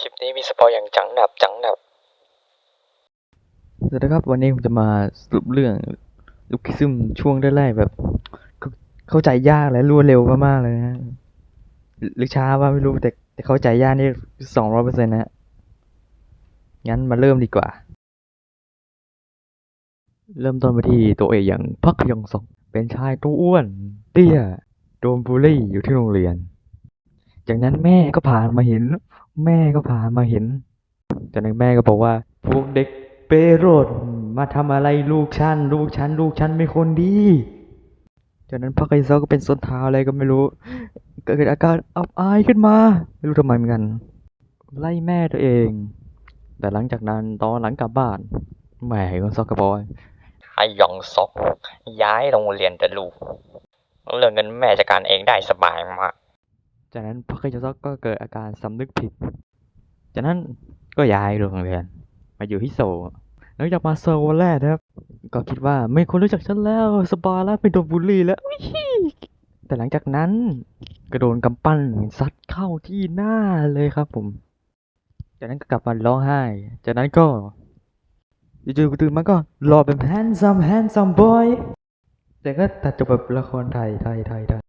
คลิปนี้มีสปอยอย่างจังหนับจังหนับสวัสดีครับวันนี้ผมจะมาสรุปเรื่องลูกคิซึมช่วงแรกๆแบบ เข้าใจยากและรวดเร็วมากๆเลยนะหรือช้าว่าไม่รู้แต่แต่เข้าใจยากนี่สองร้อยเปอร์เซ็นต์นะงั้นมาเริ่มดีกว่า เริ่มต้นไปที่ตัวเอกอย่างพักยองซอกเป็นชายตัวอ้วน เตี้ยโดนบูลลี่อยู่ที่โรงเรียน จากนั้นแม่ก็ผ่านมาเห็น แม่ก็ผ่ามาเห็นจากนั้นแม่ก็บอกว่า พวกเด็กเปโรดมาทำอะไรลูกฉันลูกฉันลูกฉันเป็นคนดีจากนั้นพักไอซอก็เป็นส้นเท้าอะไรก็ไม่รู้ เกิดอาการอับอายขึ้นมา ไม่รู้ทำไมเหมือนกัน ไล่แม่ตัวเอง แต่หลังจากนั้นตอนหลังกลับบ้านแม่ก็ซอกกระบอยไอยองซอกย้ายโรงเรียนแต่ลูก เรื่องเงินแม่จัดการเองได้สบายมาก จากนั้นพักไอซอกก็เกิดอาการสำนึกผิด จากนั้นก็ย้ายโรงเรียน มาอยู่ที่โซลหลังจากมาโซลวันแรกนะครับ ก็คิดว่าไม่คนรู้จักฉันแล้วสบายแล้วไม่โดนบูลลี่แล้วแต่หลังจากนั้นก็โดนกำปั้นซัดเข้าที่หน้าเลยครับผม จากนั้นก็กลับมาร้องไห้ จากนั้นก็จู่ๆตื่นมาก็รอแบบ handsome handsome boy แต่ก็ตัดจบแบบละครไทยไทยไทยไทย